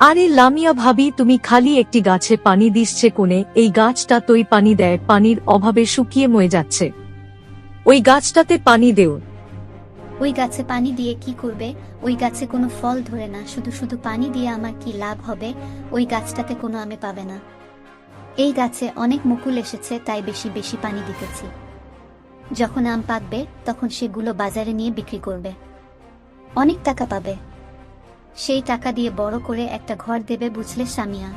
আরে লামিয়া ভাবি, তুমি খালি একটি গাছে পানি দিচ্ছে কোনে এই গাছটা তোই পানি দেয়, পানির অভাবে শুকিয়ে মরে যাচ্ছে। ওই গাছটাতে পানি দেও। ওই গাছে পানি দিয়ে কি করবে? ওই গাছে কোনো ফল ধরে না, শুধু শুধু পানি দিয়ে আমার কি লাভ হবে? ওই গাছটাতে কোনো আমে পাবে না। এই গাছে অনেক মুকুল এসেছে, তাই বেশি বেশি পানি দিতেছি। যখন আম পাকবে, তখন সেগুলো বাজারে নিয়ে বিক্রি করবে। অনেক টাকা পাবে। সেই টাকা দিয়ে বড় করে একটা ঘর দেবে বুঝলে সামিয়া?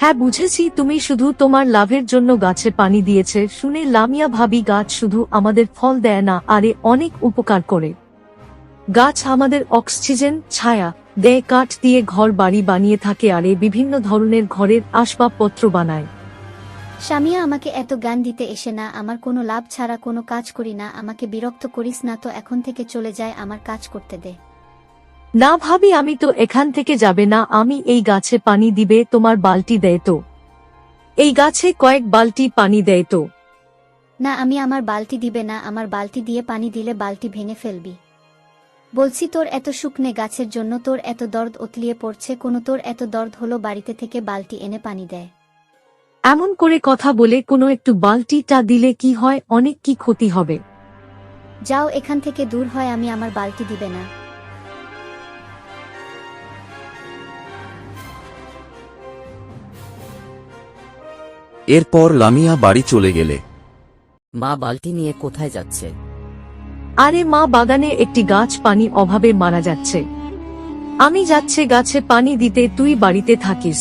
হ্যাঁ বুঝেছি তুমি শুধু তোমার লাভের জন্য গাছে পানি দিয়েছে শুনে লামিয়া ভাবি গাছ শুধু আমাদের ফল দেয় না আরে অনেক উপকার করে। গাছ আমাদের অক্সিজেন ছায়া দেয় কাঠ দিয়ে ঘর বাড়ি বানিয়ে থাকে আরে বিভিন্ন ধরনের ঘরের আসবাবপত্র বানায়। সামিয়া আমাকে এত জ্ঞান দিতে এসে না আমার কোনো লাভ ছাড়া কোনো কাজ করি না আমাকে বিরক্ত করিস না তো এখন থেকে চলে যায় আমার কাজ করতে দে। না ভাবি আমি তো এখান থেকে যাবে না আমি এই গাছে পানি দিবে তোমার বালতি দেয় তো। এই গাছে কয়েক বালতি পানি দেয় তো। না আমি আমার বালতি দিবে না আমার বালতি দিয়ে পানি দিলে বালতি ভেঙে ফেলবি। বলছি তোর এত শুকনে গাছের জন্য তোর এত দর্দ উতলিয়ে পড়ছে কোনো তোর এত দর্দ হলো বাড়িতে থেকে বালতি এনে পানি দেয়। এমন করে কথা বলে কোনো একটু বালতিটা দিলে কি হয় অনেক কি ক্ষতি হবে। যাও এখান থেকে দূর হয় আমি আমার বালতি দিবে না। এরপর লামিয়া বাড়ি চলে গেলে। মা বালতি নিয়ে কোথায় যাচ্ছে? আরে মা বাগানে একটি গাছ পানি অভাবে মারা যাচ্ছে। আমি যাচ্ছে গাছে পানি দিতে তুই বাড়িতে থাকিস।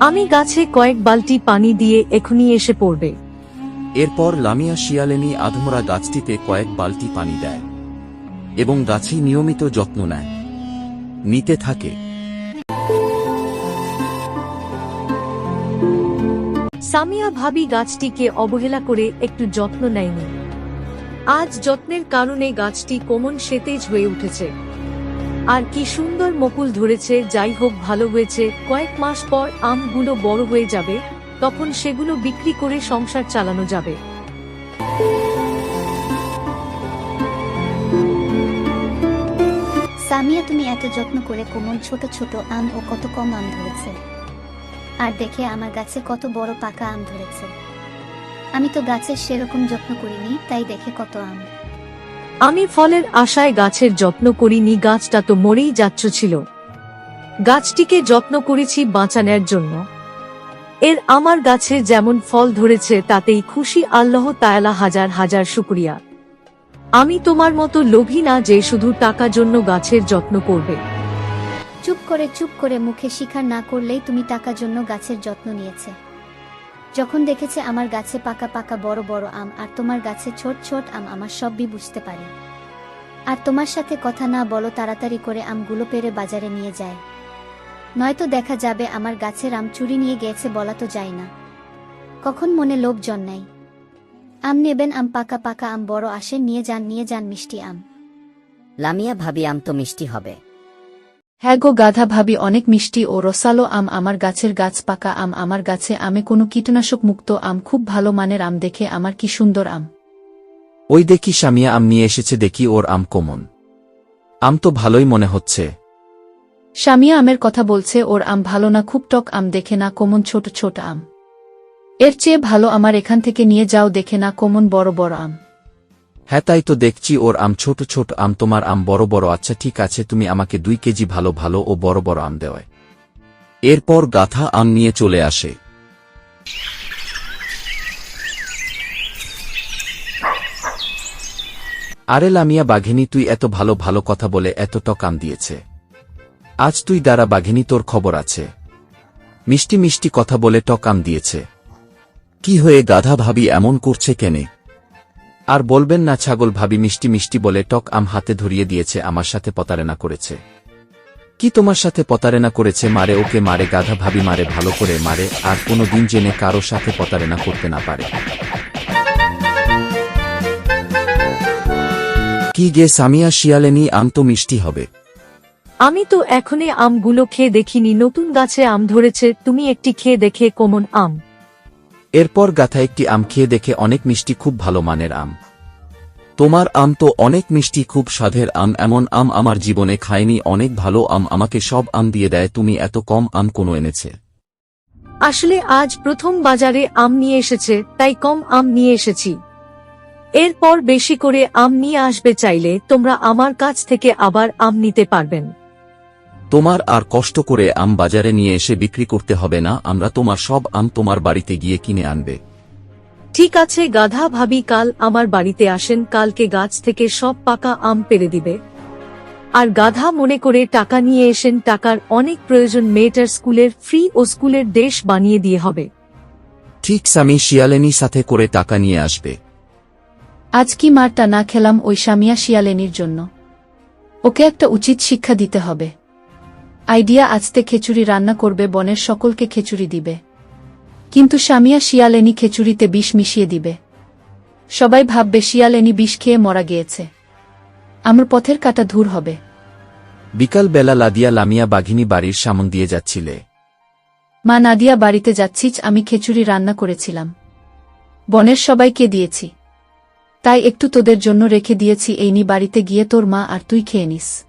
আমি গাছে কয়েক বালতি পানি দিয়ে এখনই এসে পড়বে। এরপর লামিয়া শিয়ালেনি আধমরা গাছটিতে কয়েক বালতি পানি দেয় এবং গাছে নিয়মিত যত্ন নেয়। নিতে থাকে। সামিয়া ভাবি গাছটিকে অবহেলা করে একটু যত্ন নেয়নি। আজ যত্নের কারণে গাছটি কোমন সেতেজ হয়ে উঠেছে। আর কি সুন্দর মুকুল ধরেছে, যাই হোক ভালো হয়েছে, কয়েক মাস পর আমগুলো বড় হয়ে যাবে, তখন সেগুলো বিক্রি করে সংসার চালানো যাবে। সামিয়া, তুমি এত যত্ন করে কোমল ছোট ছোট আম ও কত কম আম ধরেছে। আর দেখে আমার গাছে কত বড় পাকা আম ধরেছে। আমি তো গাছের সেরকম যত্ন করিনি, তাই দেখে কত আম। আমি ফলের আশায় গাছের যত্ন করিনি, গাছটা তো মরেই যাচ্ছ ছিল গাছটিকে যত্ন করেছি বাঁচানোর জন্য। এর আমার গাছে যেমন ফল ধরেছে, তাতেই খুশি আল্লাহ তায়ালা হাজার হাজার শুক্রিয়া। আমি তোমার মতো লোভী না যে শুধু টাকা জন্য গাছের যত্ন করবে। চুপ করে চুপ করে মুখে স্বীকার না করলেই তুমি টাকার জন্য গাছের যত্ন নিয়েছে। যখন দেখেছে আমার গাছে পাকা পাকা বড় বড় আম আর তোমার গাছে ছোট ছোট আম, আমার সবই বুঝতে পারি। আর তোমার সাথে কথা না বলো তাড়াতাড়ি করে আমগুলো পেরে বাজারে নিয়ে যায়। নয়তো দেখা যাবে আমার গাছের আম চুরি নিয়ে গেছে বলা তো যায় না। কখন মনে লোভ জন্মায়। আম নেবেন, আম পাকা পাকা আম বড় আসে, নিয়ে যান নিয়ে যান মিষ্টি আম। লামিয়া ভাবি আম তো মিষ্টি হবে। হ্যাঁ গো গাধা ভাবি অনেক মিষ্টি ও রসালো আম আমার গাছের গাছ পাকা আম আমার গাছে আমে কোনো কীটনাশক মুক্ত আম খুব ভালো মানের আম দেখে আমার কি সুন্দর আম। ওই দেখি সামিয়া আম নিয়ে এসেছে দেখি ওর আম কোমন। আম তো ভালোই মনে হচ্ছে। স্বামিয়া আমের কথা বলছে ওর আম ভালো না খুব টক আম দেখে না কোমন ছোট ছোট আম। এর চেয়ে ভালো আমার এখান থেকে নিয়ে যাও দেখে না কোমন বড় বড় আম। হ্যাঁ তাই তো দেখছি ওর আম ছোট ছোট আম, তোমার আম বড় বড়। আচ্ছা ঠিক আছে, তুমি আমাকে দুই কেজি ভালো ভালো ও বড় বড় আম দেওয়ায় এরপর গাথা আম নিয়ে চলে আসে। আরে লামিয়া বাঘিনী, তুই এত ভালো ভালো কথা বলে এত টক আম দিয়েছে। আজ তুই দ্বারা বাঘিনী, তোর খবর আছে। মিষ্টি মিষ্টি কথা বলে টক আম দিয়েছে। কি হয়ে, গাধা ভাবি এমন করছে কেনে? আর বলবেন না, ছাগল ভাবি মিষ্টি মিষ্টি বলে টক আম হাতে ধরিয়ে দিয়েছে, আমার সাথে প্রতারণা করেছে। কি তোমার সাথে প্রতারণা করেছে? মারে ওকে, মারে গাধা ভাবি, মারে ভালো করে মারে, আর কোনো দিন জেনে কারও সাথে প্রতারণা করতে না পারে। কি গে সামিয়া শিয়ালেনি আম তো মিষ্টি হবে। আমি তো এখনই আমগুলো খেয়ে দেখিনি, নতুন গাছে আম ধরেছে, তুমি একটি খেয়ে দেখে কোমন আম। এরপর গাথা একটি আম খেয়ে দেখে অনেক মিষ্টি খুব ভালো মানের আম। তোমার আম তো অনেক মিষ্টি, খুব স্বাদের আম, এমন আম আমার জীবনে খায়নি, অনেক ভালো আম আমাকে সব আম দিয়ে দেয়, তুমি এত কম আম কোনো এনেছে। আসলে আজ প্রথম বাজারে আম নিয়ে এসেছে, তাই কম আম নিয়ে এসেছি। এরপর বেশি করে আম নিয়ে আসবে চাইলে তোমরা আমার কাছ থেকে আবার আম নিতে পারবেন। তোমার আর কষ্ট করে আম বাজারে নিয়ে এসে বিক্রি করতে হবে না আমরা তোমার সব আম তোমার বাড়িতে গিয়ে কিনে আনবে। ঠিক আছে গাধা ভাবি কাল আমার বাড়িতে আসেন কালকে গাছ থেকে সব পাকা আম পেরে দিবে। আর গাধা মনে করে টাকা নিয়ে এসেন টাকার অনেক প্রয়োজন মেয়েটার স্কুলের ফ্রি ও স্কুলের দেশ বানিয়ে দিয়ে হবে। ঠিক স্বামী শিয়ালেনি সাথে করে টাকা নিয়ে আসবে। আজ কি মারটা না খেলাম ওই স্বামিয়া শিয়ালেনির জন্য। ওকে একটা উচিত শিক্ষা দিতে হবে। আইডিয়া আজতে খিচুড়ি রান্না করবে বনের সকলকে খিচুড়ি দিবে। কিন্তু সামিয়া শিয়ালেনি খিচুড়িতে বিষ মিশিয়ে দিবে। সবাই ভাববে শিয়ালেনি বিষ খেয়ে মরা গিয়েছে। আমার পথের কাটা ধূর হবে। বিকালবেলা লাদিয়া লামিয়া বাঘিনী বাড়ির সামন দিয়ে যাচ্ছিলে। মা নাদিয়া বাড়িতে যাচ্ছিস আমি খিচুড়ি রান্না করেছিলাম। বনের সবাইকে দিয়েছি। তাই একটু তোদের জন্য রেখে দিয়েছি এই নি বাড়িতে গিয়ে তোর মা আর তুই খেয়ে নিস।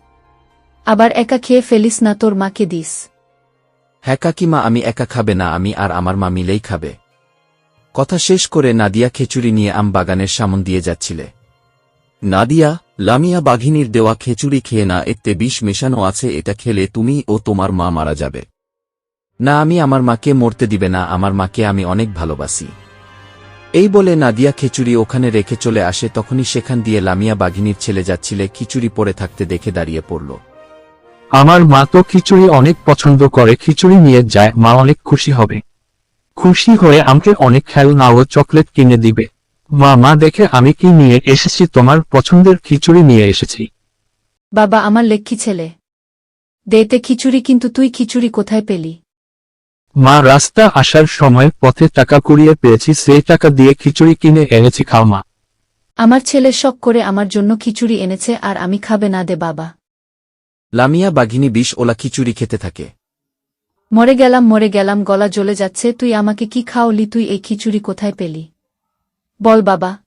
আবার একা খেয়ে ফেলিস না, তোর মাকে দিস। হ্যাঁ কাকিমা আমি একা খাবে না, আমি আর আমার মা মিলেই খাবে। কথা শেষ করে নাদিয়া খেচুড়ি নিয়ে আম বাগানের সামন দিয়ে যাচ্ছিলে। নাদিয়া, লামিয়া বাঘিনীর দেওয়া খেচুড়ি খেয়ে না, এতে বিষ মেশানো আছে, এটা খেলে তুমি ও তোমার মা মারা যাবে। না, আমি আমার মাকে মরতে দিবে না, আমার মাকে আমি অনেক ভালোবাসি। এই বলে নাদিয়া খিচুড়ি ওখানে রেখে চলে আসে, তখনই সেখান দিয়ে লামিয়া বাঘিনীর ছেলে যাচ্ছিলে, খিচুড়ি পড়ে থাকতে দেখে দাঁড়িয়ে পড়ল। আমার মা তো খিচুড়ি অনেক পছন্দ করে খিচুড়ি নিয়ে যায় মা অনেক খুশি হবে। খুশি হয়ে আমাকে অনেক খেলনা ও চকলেট কিনে দিবে। মা মা দেখে আমি কি নিয়ে এসেছি তোমার পছন্দের খিচুড়ি নিয়ে এসেছি। বাবা আমার লেখি ছেলে। দেতে খিচুড়ি কিন্তু তুই খিচুড়ি কোথায় পেলি? মা রাস্তা আসার সময় পথে টাকা কুড়িয়ে পেয়েছি সেই টাকা দিয়ে খিচুড়ি কিনে এনেছি খাও মা। আমার ছেলে শখ করে আমার জন্য খিচুড়ি এনেছে আর আমি খাবে না দে বাবা। লামিয়া বাঘিনী বিষ ওলা খিচুড়ি খেতে থাকে। মরে গেলাম মরে গেলাম গলা জ্বলে যাচ্ছে তুই আমাকে কি খাওয়ালি তুই এই খিচুড়ি কোথায় পেলি? বল বাবা।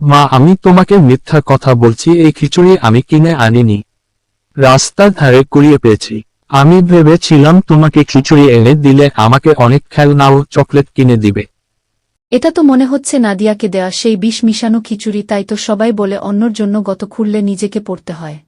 মা আমি তোমাকে মিথ্যা কথা বলছি এই খিচুড়ি আমি কিনে আনিনি। রাস্তার ধারে কুড়িয়ে পেয়েছি। আমি ভেবেছিলাম তোমাকে খিচুড়ি এনে দিলে আমাকে অনেক খেলনা ও চকলেট কিনে দিবে। এটা তো মনে হচ্ছে নাদিয়াকে দেওয়া সেই বিষ মিশানো খিচুড়ি তাই তো সবাই বলে অন্যর জন্য গত খুললে নিজেকে পড়তে হয়।